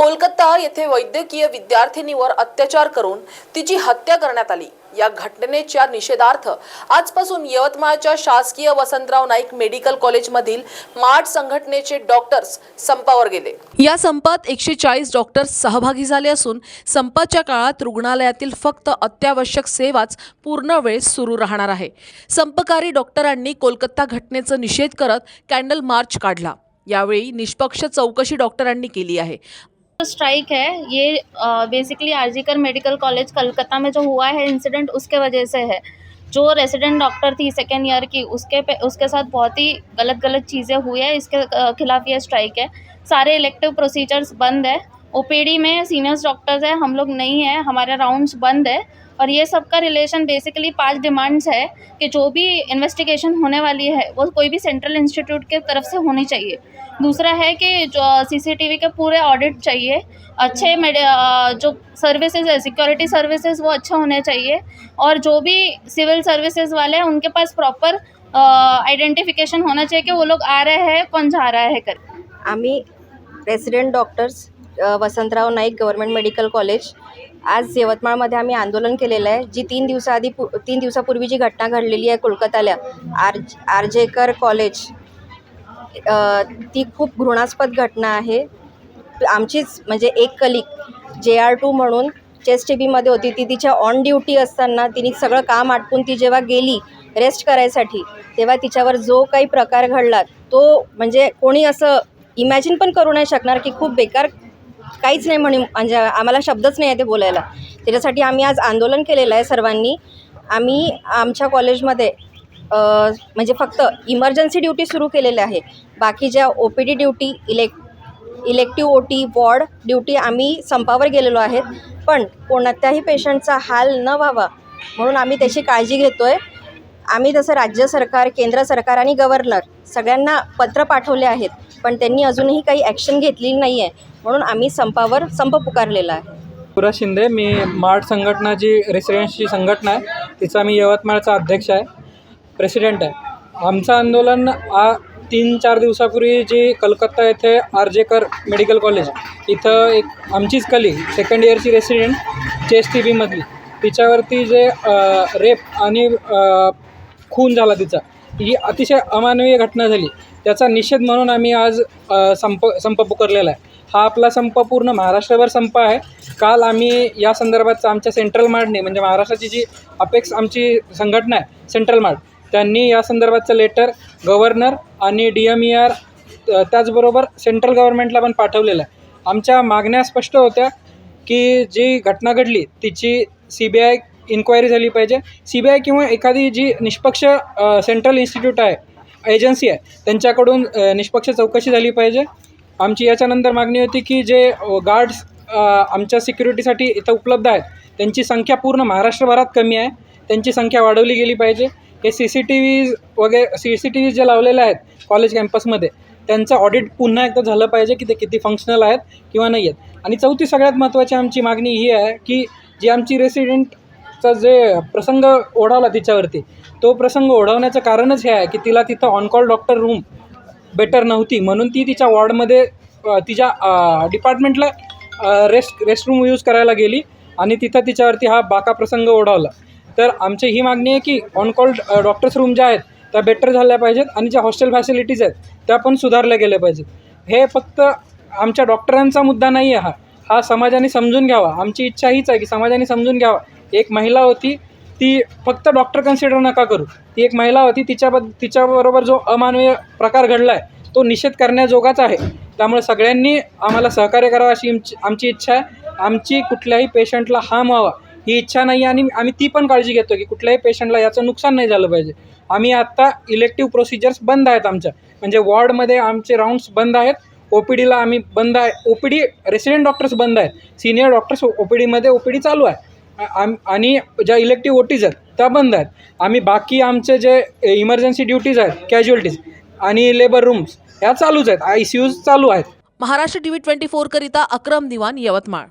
कोलकाता येथे वैद्यकीय विद्यार्थिनीवर अत्याचार करून तिची हत्या करण्यात आली. या घटनेच्या निषेधार्थ आजपासून यवतमाळच्या शासकीय वसंतराव नाईक मेडिकल कॉलेजमधील मार्ट संघटनेचे डॉक्टर्स संपावर गेले. या संपात एकशे चाळीस डॉक्टर्स सहभागी झाले असून संपाच्या काळात रुग्णालयातील फक्त अत्यावश्यक सेवाच पूर्ण वेळ सुरू राहणार आहे. संपकारी डॉक्टरांनी कोलकाता घटनेचा निषेध करत कॅन्डल मार्च काढला. यावेळी निष्पक्ष चौकशी डॉक्टरांनी केली आहे. स्ट्राइक है, ये basically RG Kar medical college Calcutta में जो हुआ है इंसिडेंट उसके वजह से है। जो रेसिडेंट डॉक्टर थी सेकेंड ईयर की, उसके पे, उसके साथ बहुत ही गलत गलत चीज़ें हुई है, इसके खिलाफ ये स्ट्राइक है। सारे इलेक्टिव प्रोसीजर्स बंद है। ओपीडी में सीनियर्स डॉक्टर्स हैं, हम लोग नहीं हैं, हमारे राउंड्स बंद है। और ये सब का रिलेशन बेसिकली पाँच डिमांड्स है कि जो भी इन्वेस्टिगेशन होने वाली है, वो कोई भी सेंट्रल इंस्टीट्यूट के तरफ़ से होनी चाहिए। दूसरा है कि जो सीसीटीवी के पूरे ऑडिट चाहिए। अच्छे जो सर्विसेज़ है सिक्योरिटी सर्विसेज़ वो अच्छे होने चाहिए। और जो भी सिविल सर्विसेज़ वाले हैं, उनके पास प्रॉपर आइडेंटिफिकेशन होना चाहिए कि वो लोग आ रहे हैं, कौन जा रहा है कर आम्ही resident doctors Vasantrao Naik government medical college आज यवतमाळमध्ये आम्ही आंदोलन केलेलं आहे जी तीन दिवसाआधी पु तीन दिवसापूर्वी जी घटना घडलेली आहे कोलकात्याला आर आरजेकर कॉलेज ती खूप घृणास्पद घटना आहे. आमचीच म्हणजे एक कलिक जे आर टू म्हणून चेस टी बीमध्ये होती ती तिच्या ऑन ड्युटी असताना तिने सगळं काम आटपून ती जेव्हा गेली रेस्ट करायसाठी तेव्हा तिच्यावर जो काही प्रकार घडला तो म्हणजे कोणी असं इमॅजिन पण करू नाही शकणार की खूप बेकार काहीच नाही म्हणे म्हणजे आम्हाला शब्दच नाही आहे ते बोलायला. त्याच्यासाठी आम्ही आज आंदोलन केलेलं आहे सर्वांनी. आम्ही आमच्या कॉलेजमध्ये म्हणजे फक्त इमर्जन्सी ड्युटी सुरू केलेल्या आहे. बाकी ज्या O P D duty इलेक् elective O T ward duty आम्ही संपावर गेलेलो आहेत. पण कोणत्याही पेशंटचा हाल न व्हावा म्हणून आम्ही त्याची काळजी घेतो आहे आम्ही तसं राज्य सरकार केंद्र सरकार आणि गव्हर्नर सगळ्यांना पत्र पाठवले आहेत. पण त्यांनी अजूनही काही ॲक्शन घेतलेली नाही आहे म्हणून आम्ही संपावर संप पुकारलेला आहे. पुरा शिंदे मी मार्ट संघटना जी रेसिडेंटची संघटना आहे तिचा मी यवतमाळचा अध्यक्ष आहे. प्रेसिडेंट आहे. आमचं आंदोलन आ तीन चार दिवसापूर्वी जी कलकत्ता येथे आरजेकर मेडिकल कॉलेज इथं एक आमचीच कली सेकंड इयरची रेसिडेंट चेस टी बीमधली तिच्यावरती जे रेप आणि खून झाला तिचा ही अतिशय अमानवीय घटना झाली. त्याचा निषेध म्हणून आम्ही आज संप संप पुकारलेला आहे. हा आपला संप पूर्ण महाराष्ट्रभर संप आहे. काल आम्ही या संदर्भातचं आमच्या सेंट्रल मार्टने म्हणजे महाराष्ट्राची जी अपेक्स आमची संघटना आहे सेंट्रल मार्ट त्यांनी या संदर्भातचं लेटर गव्हर्नर आणि डी एम ई आर त्याचबरोबर सेंट्रल गव्हर्नमेंटला पण पाठवलेलं आहे. आमच्या मागण्या स्पष्ट होत्या की जी घटना घडली तिची सी बी आय इन्क्वायरी झाली पाहिजे. सी बी आय किंवा एखादी जी निष्पक्ष सेंट्रल इन्स्टिट्यूट आहे एजन्सी आहे. त्यांच्याकडून निष्पक्ष चौकशी झाली पाहिजे. आमची याच्यानंतर मागणी होती की जे गार्ड्स आमच्या सिक्युरिटीसाठी इथं उपलब्ध आहेत त्यांची संख्या पूर्ण महाराष्ट्रभरात कमी आहे. त्यांची संख्या वाढवली गेली पाहिजे. हे सी सी टी व्हीज वगैरे सी सी टी व्हीज जे लावलेले आहेत कॉलेज कॅम्पसमध्ये त्यांचं ऑडिट पुन्हा एकदा झालं पाहिजे की ते किती फंक्शनल आहेत किंवा नाही आहेत. आणि चौथी सगळ्यात महत्त्वाची आमची मागणी ही आहे की जी आमची रेसिडेंट रेसिडेंटचा जे प्रसंग ओढावला तिच्यावरती तो प्रसंग ओढवण्याचं कारणच हे आहे की तिला तिथं ऑनकॉल डॉक्टर रूम बेटर नव्हती. म्हणून ती तिच्या वॉर्डमध्ये तिच्या डिपार्टमेंटला रेस्ट रेस्टरूम यूज करायला गेली आणि तिथं तिच्यावरती हा बाका प्रसंग ओढवला. तर आमची ही मागणी आहे की ऑनकॉल डॉक्टर्स रूम ज्या आहेत त्या बेटर झाल्या पाहिजेत आणि ज्या हॉस्टेल फॅसिलिटीज आहेत त्या पण सुधारल्या गेल्या पाहिजेत. हे फक्त आमच्या डॉक्टरांचा मुद्दा नाही आहे हा. हा समाजाने समजून घ्यावा. आमची इच्छा हीच आहे की समाजाने समजून घ्यावा. एक महिला होती ती फक्त डॉक्टर कन्सिडर नका करू. ती एक महिला होती तिच्याबद्द तिच्याबरोबर जो अमानवीय प्रकार घडला आहे तो निषेध करण्याजोगाच आहे. त्यामुळे सगळ्यांनी आम्हाला सहकार्य करावं अशी आमची आमची इच्छा आहे. आमची कुठल्याही पेशंटला हाम व्हावा ही इच्छा नाही आणि आम्ही ती पण काळजी घेतो की कुठल्याही पेशंटला याचं नुकसान नाही झालं पाहिजे. आम्ही आत्ता इलेक्टिव्ह प्रोसिजर्स बंद आहेत आमच्या. म्हणजे वॉर्डमध्ये आमचे राऊंड्स बंद आहेत ओ पी डीला आम्ही बंद आहे. O P D resident doctors बंद आहेत. सिनियर डॉक्टर्स ओ पी डीमध्ये ओ पी डी चालू आहे. आम आणि ज्या इलेक्टिव्ह ओटीज आहेत त्या बंद आहेत. आम्ही बाकी आमचे जे इमर्जन्सी ड्युटीज आहेत कॅज्युअल्टीज आणि लेबर रूम्स ह्या चालूच आहेत. आय सी यूज चालू आहेत. महाराष्ट्र टीव्ही ट्वेंटी फोर करिता अक्रम दिवान यवतमाळ.